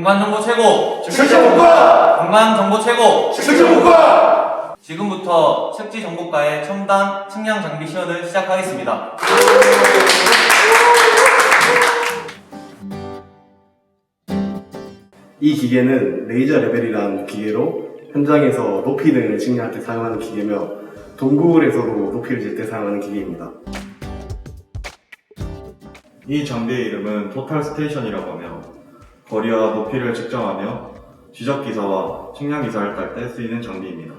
공간 정보 최고! 측정국가! 공간 정보 최고! 측정국가! 지금부터 측지 정보과의 첨단 측량 장비 시연을 시작하겠습니다. 이 기계는 레이저 레벨이라는 기계로 현장에서 높이 등을 측량할 때 사용하는 기계며 동굴에서도 높이를 잴 때 사용하는 기계입니다. 이 장비의 이름은 토탈 스테이션이라고 하며 거리와 높이를 측정하며 지적 기사와 측량 기사를 딸때 쓰이는 장비입니다.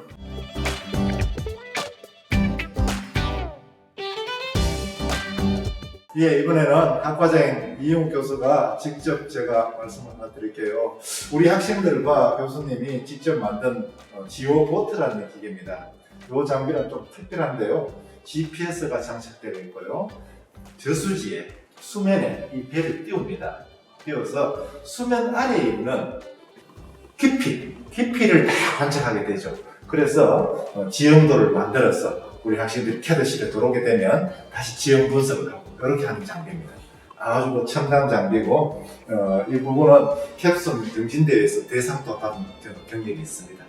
예, 이번에는 학과장 이용 교수가 직접 제가 말씀을 하나 드릴게요. 우리 학생들과 교수님이 직접 만든 어, 지오 보트라는 기계입니다. 이 장비는 좀 특별한데요. GPS가 장착되어 있고요. 저수지에, 수면에 이 배를 띄웁니다. 띄워서 수면 아래에 있는 깊이, 깊이를 다 관측하게 되죠. 그래서 어, 지형도를 만들어서 우리 학생들이 캐드실에 들어오게 되면 다시 지형 분석을 하고 이렇게 하는 장비입니다. 아주 뭐 첨단 장비고 어, 이 부분은 캡슐 등진대회에서 대상도 받은 경력이 있습니다.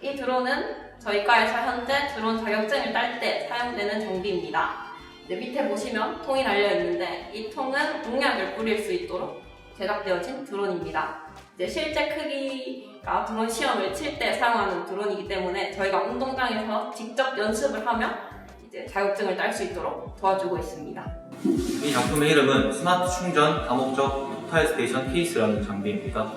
이 드론은 저희 과에서 현재 드론 자격증을 딸 때 사용되는 장비입니다. 이제 밑에 보시면 통이 달려 있는데 이 통은 농약을 뿌릴 수 있도록 제작되어진 드론입니다. 이제 실제 크기가 드론 시험을 칠 때 사용하는 드론이기 때문에 저희가 운동장에서 직접 연습을 하며 이제 자격증을 딸 수 있도록 도와주고 있습니다. 이 작품의 이름은 스마트 충전 다목적 토탈 스테이션 케이스라는 장비입니다.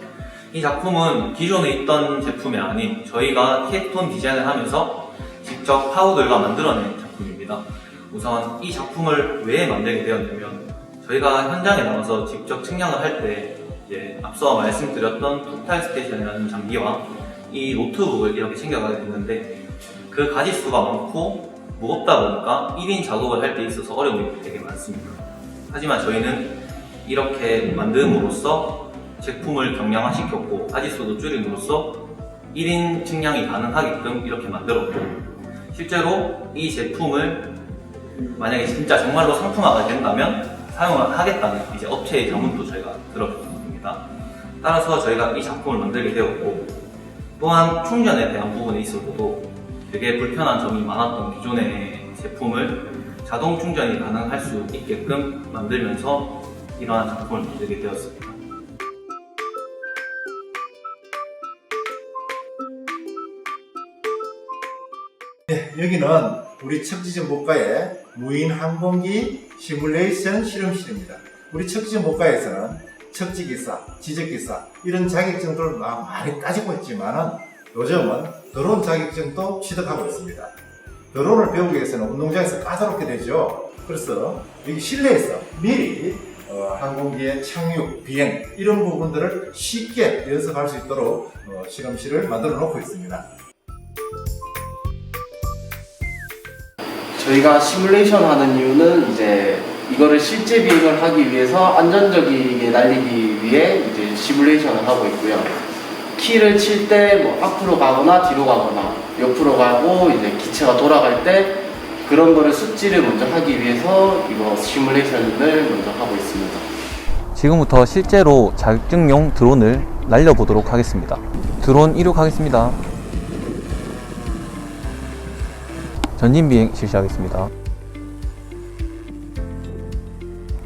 이 작품은 기존에 있던 제품이 아닌 저희가 케톤 디자인을 하면서 직접 파우들과 만들어낸 작품입니다. 우선 이 작품을 왜 만들게 되었냐면 저희가 현장에 나가서 직접 측량을 할 때 이제 앞서 말씀드렸던 토탈 스테이션이라는 장비와 이 노트북을 이렇게 챙겨가게 됐는데 그 가지수가 많고 무겁다 보니까 1인 작업을 할 때 있어서 어려움이 되게 많습니다. 하지만 저희는 이렇게 만듦으로써 제품을 경량화시켰고 가지수도 줄임으로써 1인 측량이 가능하게끔 이렇게 만들었고 실제로 이 제품을 만약에 진짜 정말로 상품화가 된다면 사용을 하겠다는 이제 업체의 자문도 저희가 들었습니다. 따라서 저희가 이 작품을 만들게 되었고 또한 충전에 대한 부분에 있어서도 되게 불편한 점이 많았던 기존의 제품을 자동 충전이 가능할 수 있게끔 만들면서 이러한 작품을 만들게 되었습니다. 여기는 우리 척지전 목과의 무인 항공기 시뮬레이션 실험실입니다. 우리 척지전 목과에서는 척지기사, 지적기사 이런 자격증들을 막 많이 따지고 있지만은 요즘은 드론 자격증도 취득하고 있습니다. 드론을 배우기 위해서는 운동장에서 까다롭게 되죠. 그래서 여기 실내에서 미리 어, 항공기의 착륙, 비행 이런 부분들을 쉽게 연습할 수 있도록 어, 실험실을 만들어 놓고 있습니다. 저희가 시뮬레이션 하는 이유는 이제 이거를 실제 비행을 하기 위해서 안전적이게 날리기 위해 이제 시뮬레이션을 하고 있고요. 키를 칠 때 뭐 앞으로 가거나 뒤로 가거나 옆으로 가고 이제 기체가 돌아갈 때 그런 거를 숙지를 먼저 하기 위해서 이거 시뮬레이션을 먼저 하고 있습니다. 지금부터 실제로 자격증용 드론을 날려보도록 하겠습니다. 드론 이륙하겠습니다. 전진 비행 실시하겠습니다.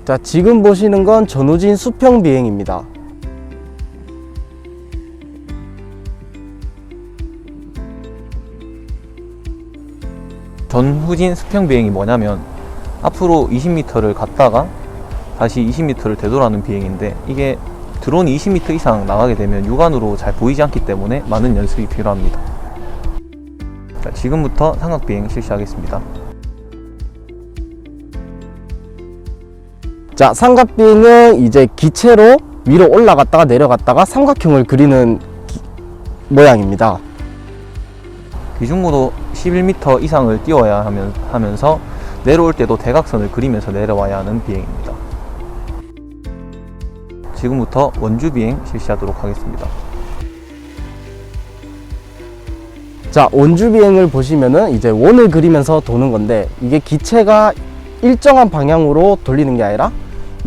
자, 지금 보시는 건 전후진 수평 비행입니다. 전후진 수평 비행이 뭐냐면 앞으로 20m를 갔다가 다시 20m를 되돌아는 비행인데 이게 드론이 20m 이상 나가게 되면 육안으로 잘 보이지 않기 때문에 많은 연습이 필요합니다. 자, 지금부터 삼각 비행 실시하겠습니다. 자, 삼각 비행은 이제 기체로 위로 올라갔다가 내려갔다가 삼각형을 그리는 기- 모양입니다. 기준고도 11m 이상을 띄워야 하면, 하면서 내려올 때도 대각선을 그리면서 내려와야 하는 비행입니다. 지금부터 원주 비행 실시하도록 하겠습니다. 자, 원주 비행을 보시면은 이제 원을 그리면서 도는 건데 이게 기체가 일정한 방향으로 돌리는 게 아니라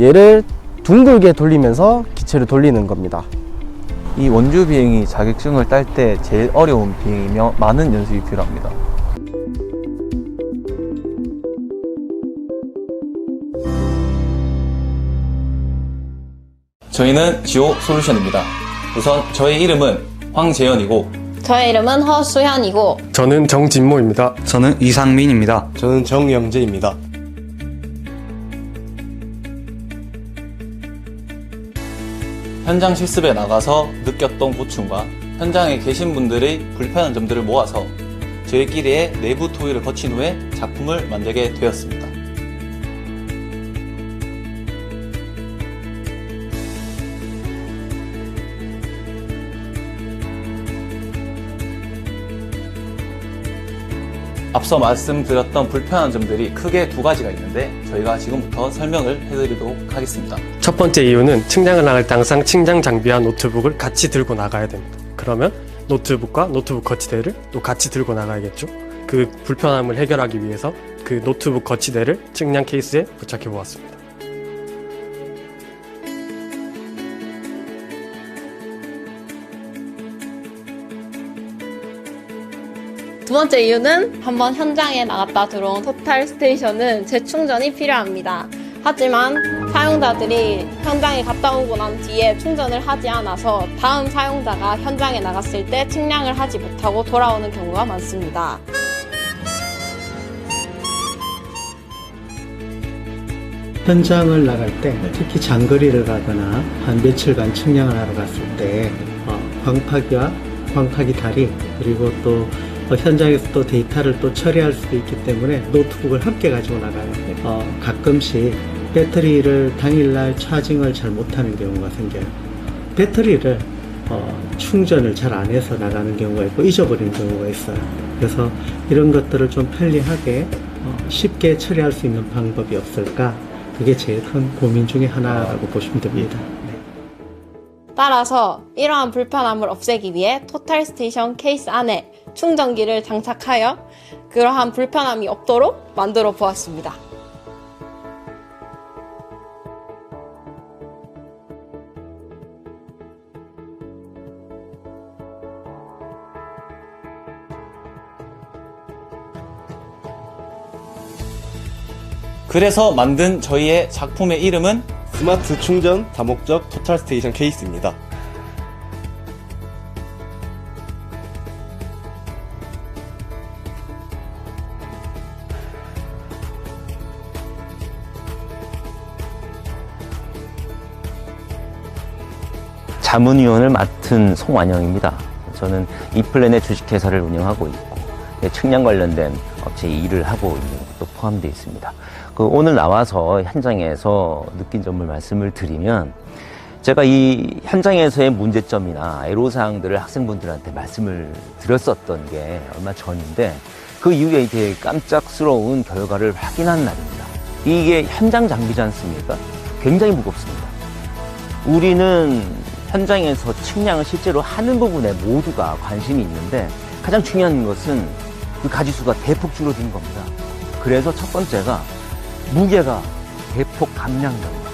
얘를 둥글게 돌리면서 기체를 돌리는 겁니다. 이 원주 비행이 자격증을 딸 때 제일 어려운 비행이며 많은 연습이 필요합니다. 저희는 지오 솔루션입니다. 우선 저의 이름은 황재현이고 저의 이름은 허수현이고 저는 정진모입니다. 저는 이상민입니다. 저는 정영재입니다. 현장 실습에 나가서 느꼈던 고충과 현장에 계신 분들의 불편한 점들을 모아서 저희끼리의 내부 토의를 거친 후에 작품을 만들게 되었습니다. 앞서 말씀드렸던 불편한 점들이 크게 두 가지가 있는데 저희가 지금부터 설명을 해드리도록 하겠습니다. 첫 번째 이유는 측량을 나갈 때 항상 측량 장비와 노트북을 같이 들고 나가야 됩니다. 그러면 노트북과 노트북 거치대를 또 같이 들고 나가야겠죠. 그 불편함을 해결하기 위해서 그 노트북 거치대를 측량 케이스에 부착해 보았습니다. 두 번째 이유는 한번 현장에 나갔다 들어온 토탈 스테이션은 재충전이 필요합니다. 하지만 사용자들이 현장에 갔다 오고 난 뒤에 충전을 하지 않아서 다음 사용자가 현장에 나갔을 때 측량을 하지 못하고 돌아오는 경우가 많습니다. 현장을 나갈 때 특히 장거리를 가거나 한 며칠간 측량을 하러 갔을 때 어, 광파기와 광파기 다리 그리고 또 어, 현장에서 또 데이터를 또 처리할 수도 있기 때문에 노트북을 함께 가지고 나가요. 어, 가끔씩 배터리를 당일날 차징을 잘 못하는 경우가 생겨요. 배터리를 어, 충전을 잘 안 해서 나가는 경우가 있고 잊어버리는 경우가 있어요. 그래서 이런 것들을 좀 편리하게 어, 쉽게 처리할 수 있는 방법이 없을까? 그게 제일 큰 고민 중에 하나라고 보시면 됩니다. 네. 따라서 이러한 불편함을 없애기 위해 토탈 스테이션 케이스 안에 충전기를 장착하여 그러한 불편함이 없도록 만들어 보았습니다. 그래서 만든 저희의 작품의 이름은 스마트 충전 다목적 토탈 스테이션 케이스입니다. 자문위원을 맡은 송완영입니다. 저는 이플랜의 주식회사를 운영하고 있고 네, 측량 관련된 업체에 일을 하고 있는 것도 포함되어 있습니다. 그 오늘 나와서 현장에서 느낀 점을 말씀을 드리면 제가 이 현장에서의 문제점이나 애로사항들을 학생분들한테 말씀을 드렸었던 게 얼마 전인데 그 이후에 되게 깜짝스러운 결과를 확인한 날입니다. 이게 현장 장비지 않습니까? 굉장히 무겁습니다. 우리는 현장에서 측량을 실제로 하는 부분에 모두가 관심이 있는데 가장 중요한 것은 그 가지수가 대폭 줄어든 겁니다. 그래서 첫 번째가 무게가 대폭 감량됩니다.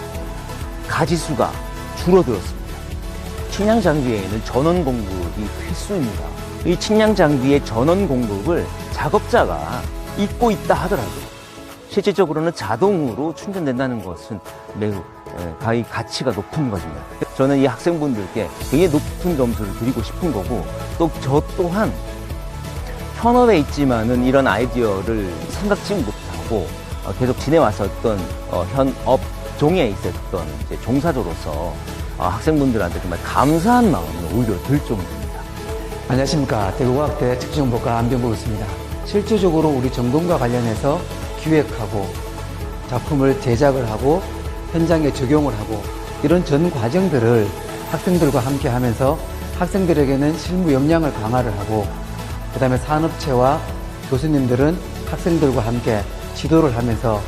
가지수가 줄어들었습니다. 측량 장비에는 전원 공급이 필수입니다. 이 측량 장비의 전원 공급을 작업자가 잊고 있다 하더라도 실질적으로는 자동으로 충전된다는 것은 매우 예, 가히 가치가 높은 것입니다. 저는 이 학생분들께 굉장히 높은 점수를 드리고 싶은 거고 또 저 또한 현업에 있지만은 이런 아이디어를 생각지 못하고 어, 계속 지내왔었던 어, 현업 종에 있었던 종사자로서 어, 학생분들한테 정말 감사한 마음이 오히려 들 정도입니다. 안녕하십니까. 대구과학대 특정보과 안병국 있습니다. 실질적으로 우리 전공과 관련해서 기획하고 작품을 제작을 하고 현장에 적용을 하고 이런 전 과정들을 학생들과 함께 하면서 학생들에게는 실무 역량을 강화를 하고 그 다음에 산업체와 교수님들은 학생들과 함께 지도를 하면서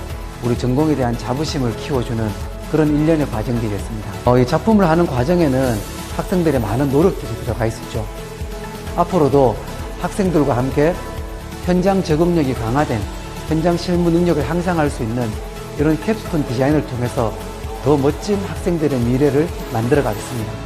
우리 전공에 대한 자부심을 키워주는 그런 일련의 과정들이었습니다. 어, 이 작품을 하는 과정에는 학생들의 많은 노력들이 들어가 있었죠. 앞으로도 학생들과 함께 현장 적응력이 강화된 현장 실무 능력을 향상할 수 있는 이런 캡스톤 디자인을 통해서 더 멋진 학생들의 미래를 만들어 가겠습니다.